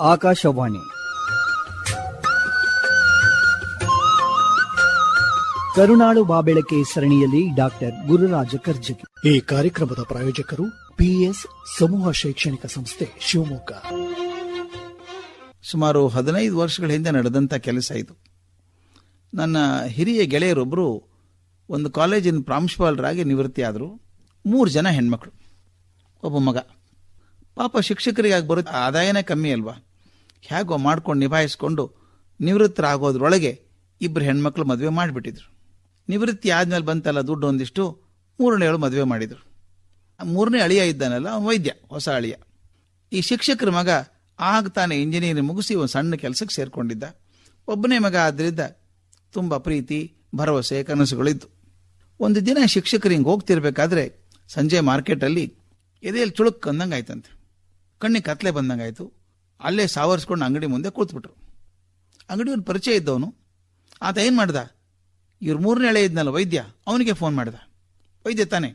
ಆಕಾಶವಾಣಿ. ಕರುಣಾಳು ಬಾಬೆಳಕೆ ಸರಣಿಯಲ್ಲಿ ಡಾಕ್ಟರ್ ಗುರುರಾಜ ಕರ್ಜಗಿ ಈ ಕಾರ್ಯಕ್ರಮದ ಪ್ರಾಯೋಜಕರು ಪಿಎಸ್ ಸಮೂಹ ಶೈಕ್ಷಣಿಕ ಸಂಸ್ಥೆ ಶಿವಮೊಗ್ಗ. ಸುಮಾರು ಹದಿನೈದು ವರ್ಷಗಳ ಹಿಂದೆ ನಡೆದಂಥ ಕೆಲಸ ಇದು. ನನ್ನ ಹಿರಿಯ ಗೆಳೆಯರೊಬ್ಬರು ಒಂದು ಕಾಲೇಜಿನ ಪ್ರಾಂಶುಪಾಲರಾಗಿ ನಿವೃತ್ತಿಯಾದರು ಮೂರು ಜನ ಹೆಣ್ಮಕ್ಳು. ಒಬ್ಬ ಮಗ. ಪಾಪ ಶಿಕ್ಷಕರಿಗಾಗಿ ಬರುತ್ತೆ ಆದಾಯನೇ ಕಮ್ಮಿ ಅಲ್ವಾ? ಹೇಗೋ ಮಾಡ್ಕೊಂಡು ನಿಭಾಯಿಸ್ಕೊಂಡು ನಿವೃತ್ತರಾಗೋದ್ರೊಳಗೆ ಇಬ್ಬರು ಹೆಣ್ಮಕ್ಳು ಮದುವೆ ಮಾಡಿಬಿಟ್ಟಿದ್ರು. ನಿವೃತ್ತಿ ಆದ್ಮೇಲೆ ಬಂತಲ್ಲ ದುಡ್ಡು ಒಂದಿಷ್ಟು, ಮೂರನೇ ಏಳು ಮದುವೆ ಮಾಡಿದರು. ಮೂರನೇ ಅಳಿಯ ಇದ್ದಾನಲ್ಲ ವೈದ್ಯ, ಹೊಸ ಅಳಿಯ. ಈ ಶಿಕ್ಷಕರ ಮಗ ಆಗ ತಾನೇ ಇಂಜಿನಿಯರಿಂಗ್ ಮುಗಿಸಿ ಒಂದು ಸಣ್ಣ ಕೆಲಸಕ್ಕೆ ಸೇರಿಕೊಂಡಿದ್ದ. ಒಬ್ಬನೇ ಮಗ ಆದ್ದರಿಂದ ತುಂಬ ಪ್ರೀತಿ, ಭರವಸೆ ಕನಸುಗಳಿದ್ದು ಒಂದು ದಿನ ಶಿಕ್ಷಕರು ಹಿಂಗೆ ಹೋಗ್ತಿರ್ಬೇಕಾದ್ರೆ ಸಂಜೆ ಮಾರ್ಕೆಟಲ್ಲಿ ಎದೆಯಲ್ಲಿ ಚುಳುಕ್ ಅಂದಂಗೆ ಆಯ್ತಂತೆ ಕಣ್ಣಿಗೆ ಕತ್ಲೆ ಬಂದಂಗಾಯ್ತು. ಅಲ್ಲೇ ಸಾವರ್ಸ್ಕೊಂಡು ಅಂಗಡಿ ಮುಂದೆ ಕೂತ್ಬಿಟ್ರು. ಅಂಗಡಿಯವ್ನು ಪರಿಚಯ ಇದ್ದವನು, ಆತ ಏನು ಮಾಡ್ದ? ಇವ್ರು ಮೂರನೇ ಎಳೆ ಇದ್ನಲ್ಲ ವೈದ್ಯ, ಅವನಿಗೆ ಫೋನ್ ಮಾಡ್ದ. ವೈದ್ಯ ತಾನೆ,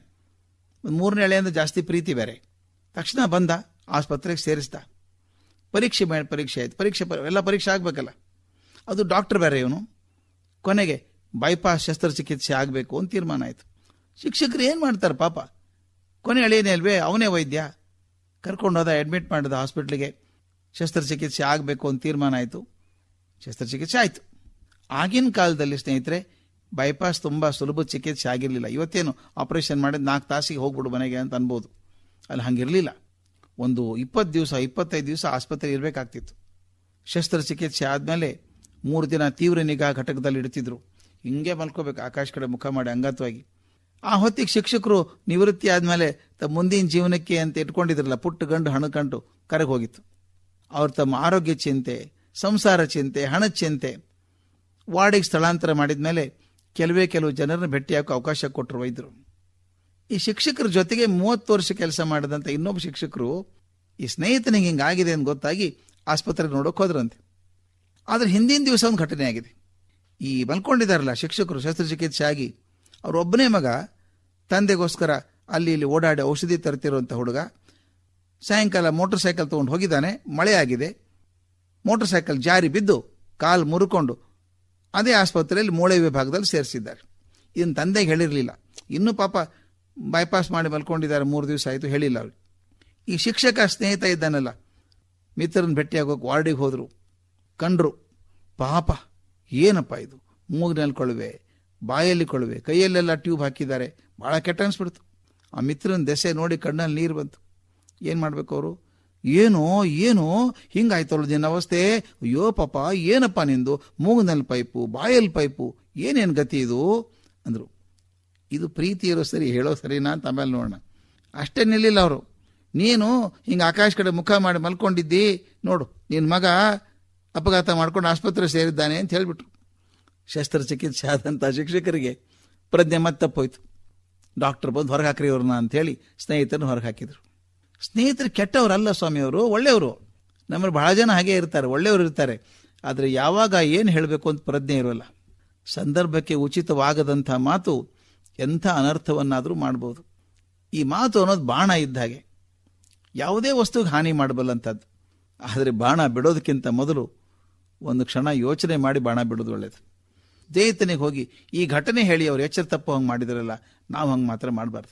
ಒಂದು ಮೂರನೇ ಅಂದ್ರೆ ಜಾಸ್ತಿ ಪ್ರೀತಿ ಬೇರೆ. ತಕ್ಷಣ ಬಂದ, ಆಸ್ಪತ್ರೆಗೆ ಸೇರಿಸ್ದ. ಪರೀಕ್ಷೆ ಪರೀಕ್ಷೆ ಆಯ್ತು. ಪರೀಕ್ಷೆ ಎಲ್ಲ ಪರೀಕ್ಷೆ ಆಗಬೇಕಲ್ಲ. ಅದು ಡಾಕ್ಟರ್ ಬೇರೆ ಇವನು. ಕೊನೆಗೆ ಬೈಪಾಸ್ ಶಸ್ತ್ರಚಿಕಿತ್ಸೆ ಆಗಬೇಕು ಅಂತ ತೀರ್ಮಾನ ಆಯಿತು. ಶಿಕ್ಷಕರು ಏನು ಮಾಡ್ತಾರೆ ಪಾಪ? ಕೊನೆ ಎಳೆಯನೇ ಅಲ್ವೇ? ಅವನೇ ವೈದ್ಯ. ಕರ್ಕೊಂಡು ಹೋದ ಅಡ್ಮಿಟ್ ಮಾಡಿದ ಹಾಸ್ಪಿಟ್ಲಿಗೆ ಶಸ್ತ್ರಚಿಕಿತ್ಸೆ ಆಗಬೇಕು ಅಂತ ತೀರ್ಮಾನ ಆಯಿತು. ಶಸ್ತ್ರಚಿಕಿತ್ಸೆ ಆಯಿತು. ಆಗಿನ ಕಾಲದಲ್ಲಿ ಸ್ನೇಹಿತರೆ ಬೈಪಾಸ್ ತುಂಬ ಸುಲಭ ಚಿಕಿತ್ಸೆ ಆಗಿರಲಿಲ್ಲ. ಇವತ್ತೇನು ಆಪರೇಷನ್ ಮಾಡಿದ ನಾಲ್ಕು ತಾಸಿಗೆ ಹೋಗ್ಬಿಡು ಮನೆಗೆ ಅಂತ ಅನ್ಬೋದು. ಅಲ್ಲಿ ಹಂಗಿರಲಿಲ್ಲ. ಒಂದು ಇಪ್ಪತ್ತು ದಿವಸ, ಇಪ್ಪತ್ತೈದು ದಿವಸ ಆಸ್ಪತ್ರೆ ಇರಬೇಕಾಗ್ತಿತ್ತು. ಶಸ್ತ್ರಚಿಕಿತ್ಸೆ ಆದಮೇಲೆ ಮೂರು ದಿನ ತೀವ್ರ ನಿಗಾ ಘಟಕದಲ್ಲಿ ಇಡ್ತಿದ್ರು. ಹಿಂಗೆ ಮಲ್ಕೋಬೇಕು, ಆಕಾಶ ಕಡೆ ಮುಖ ಮಾಡಿ ಅಂಗತ್ವಾಗಿ. ಆ ಹೊತ್ತಿಗೆ ಶಿಕ್ಷಕರು ನಿವೃತ್ತಿ ಆದಮೇಲೆ ಮುಂದಿನ ಜೀವನಕ್ಕೆ ಅಂತ ಇಟ್ಕೊಂಡಿದ್ರಲ್ಲ, ಪುಟ್ಟ ಗಂಡು ಹಣಕಂಡು ಕರೆಗೆ ಹೋಗಿತ್ತು. ಅವ್ರು ತಮ್ಮ ಆರೋಗ್ಯ ಚಿಂತೆ, ಸಂಸಾರ ಚಿಂತೆ ಹಣ ಚಿಂತೆ. ವಾರ್ಡಿಗೆ ಸ್ಥಳಾಂತರ ಮಾಡಿದ ಮೇಲೆ ಕೆಲವೇ ಕೆಲವು ಜನರನ್ನ ಭೇಟಿಯಾಗೋ ಅವಕಾಶ ಕೊಟ್ಟರು ವೈದ್ಯರು. ಈ ಶಿಕ್ಷಕರ ಜೊತೆಗೆ ಮೂವತ್ತು ವರ್ಷ ಕೆಲಸ ಮಾಡಿದಂಥ ಇನ್ನೊಬ್ಬ ಶಿಕ್ಷಕರು ಈ ಸ್ನೇಹಿತನಿಗೆ ಹಿಂಗಾಗಿದೆ ಅಂತ ಗೊತ್ತಾಗಿ ಆಸ್ಪತ್ರೆ ನೋಡೋಕೆ ಹೋದ್ರಂತೆ. ಆದರೆ ಹಿಂದಿನ ದಿವಸ ಒಂದು ಘಟನೆ ಆಗಿದೆ. ಈ ಮಲ್ಕೊಂಡಿದ್ದಾರಲ್ಲ ಶಿಕ್ಷಕರು ಶಸ್ತ್ರಚಿಕಿತ್ಸೆ ಆಗಿ, ಅವರೊಬ್ಬನೇ ಮಗ ತಂದೆಗೋಸ್ಕರ ಅಲ್ಲಿ ಇಲ್ಲಿ ಓಡಾಡಿ ಔಷಧಿ ತರ್ತಿರುವಂಥ ಹುಡುಗ ಸಾಯಂಕಾಲ ಮೋಟರ್ ಸೈಕಲ್ ತೊಗೊಂಡು ಹೋಗಿದ್ದಾನೆ, ಮಳೆ ಮೋಟರ್ ಸೈಕಲ್ ಜಾರಿ ಬಿದ್ದು ಕಾಲು ಮುರುಕೊಂಡು ಅದೇ ಆಸ್ಪತ್ರೆಯಲ್ಲಿ ಮೂಳೆ ವಿಭಾಗದಲ್ಲಿ ಸೇರಿಸಿದ್ದಾರೆ. ಇದನ್ನು ತಂದೆಗೆ ಹೇಳಿರಲಿಲ್ಲ. ಇನ್ನೂ ಪಾಪ ಬೈಪಾಸ್ ಮಾಡಿ ಮಲ್ಕೊಂಡಿದ್ದಾರೆ, ಮೂರು ದಿವಸ ಆಯಿತು ಹೇಳಿಲ್ಲ ಅವಳು ಈ ಶಿಕ್ಷಕ ಸ್ನೇಹಿತ ಇದ್ದಾನಲ್ಲ, ಮಿತ್ರನ ಭೇಟಿಯಾಗೋಕೆ ವಾರ್ಡಿಗೆ ಹೋದರು. ಕಂಡ್ರು, ಪಾಪ, ಏನಪ್ಪ ಇದು? ಮೂಗಿನಲ್ಲಿ ಕೊಳುವೆ, ಬಾಯಲ್ಲಿ ಕೊಳುವೆ, ಕೈಯಲ್ಲೆಲ್ಲ ಟ್ಯೂಬ್ ಹಾಕಿದ್ದಾರೆ. ಭಾಳ ಕೆಟ್ಟ ಅನಿಸ್ಬಿಡ್ತು. ಆ ಮಿತ್ರನ ದೆಸೆ ನೋಡಿ ಕಣ್ಣಲ್ಲಿ ನೀರು ಬಂತು. ಏನು ಮಾಡಬೇಕು ಅವರು? ಏನೋ ಏನೋ, ಹಿಂಗಾಯ್ತಲ್ಲ ದಿನ ಅವಸ್ಥೆ ಅಯ್ಯೋ ಪಾಪ, ಏನಪ್ಪ ನಿಂದು? ಮೂಗಿನಲ್ಲಿ ಪೈಪು ಬಾಯಲ್ಲಿ ಪೈಪು, ಏನೇನು ಗತಿ ಇದು? ಅಂದರು. ಇದು ಪ್ರೀತಿ ಇರೋ ಸರಿ, ಹೇಳೋ ಸರಿನಾ ಅಂತ ಆಮೇಲೆ ನೋಡೋಣ. ಅಷ್ಟೇ ನಿಲ್ಲಿಲ್ಲ ಅವರು. ನೀನು ಹಿಂಗೆ ಆಕಾಶ ಕಡೆ ಮುಖ ಮಾಡಿ ಮಲ್ಕೊಂಡಿದ್ದಿ, ನೋಡು ನಿನ್ನ ಮಗ ಅಪಘಾತ ಮಾಡ್ಕೊಂಡು ಆಸ್ಪತ್ರೆ ಸೇರಿದ್ದಾನೆ ಅಂತ ಹೇಳಿಬಿಟ್ರು. ಶಸ್ತ್ರಚಿಕಿತ್ಸೆ ಆದಂಥ ಶಿಕ್ಷಕರಿಗೆ ಪ್ರಜ್ಞೆ ಮತ್ತೆ ತಪ್ಪೋಯ್ತು ಡಾಕ್ಟರ್ ಬಂದು ಹೊರಗೆ ಹಾಕ್ರಿ ಇವ್ರನ್ನ ಅಂಥೇಳಿ ಸ್ನೇಹಿತರನ್ನು ಹೊರಗೆ ಹಾಕಿದ್ರು. ಸ್ನೇಹಿತರು ಕೆಟ್ಟವರಲ್ಲ ಸ್ವಾಮಿಯವರು, ಒಳ್ಳೆಯವರು. ನಮ್ಮಲ್ಲಿ ಬಹಳ ಜನ ಹಾಗೆ ಇರ್ತಾರೆ, ಒಳ್ಳೆಯವರು ಇರ್ತಾರೆ. ಆದರೆ ಯಾವಾಗ ಏನು ಹೇಳಬೇಕು ಅಂತ ಪ್ರಜ್ಞೆ ಇರೋಲ್ಲ. ಸಂದರ್ಭಕ್ಕೆ ಉಚಿತವಾಗದಂಥ ಮಾತು ಎಂಥ ಅನರ್ಥವನ್ನಾದರೂ ಮಾಡ್ಬೋದು. ಈ ಮಾತು ಅನ್ನೋದು ಬಾಣ ಇದ್ದ ಹಾಗೆ. ಯಾವುದೇ ವಸ್ತುಗೆ ಹಾನಿ ಮಾಡಬಲ್ಲಂಥದ್ದು. ಆದರೆ ಬಾಣ ಬಿಡೋದಕ್ಕಿಂತ ಮೊದಲು ಒಂದು ಕ್ಷಣ ಯೋಚನೆ ಮಾಡಿ ಬಾಣ ಬಿಡೋದು ಒಳ್ಳೆಯದು ದೇಹಿತನಿಗೆ ಹೋಗಿ ಈ ಘಟನೆ ಹೇಳಿ ಅವ್ರು ಎಚ್ಚರ ತಪ್ಪು ಹಂಗೆ ಮಾಡಿದಿರಲ್ಲ, ನಾವು ಹಂಗೆ ಮಾತ್ರ ಮಾಡಬಾರ್ದು.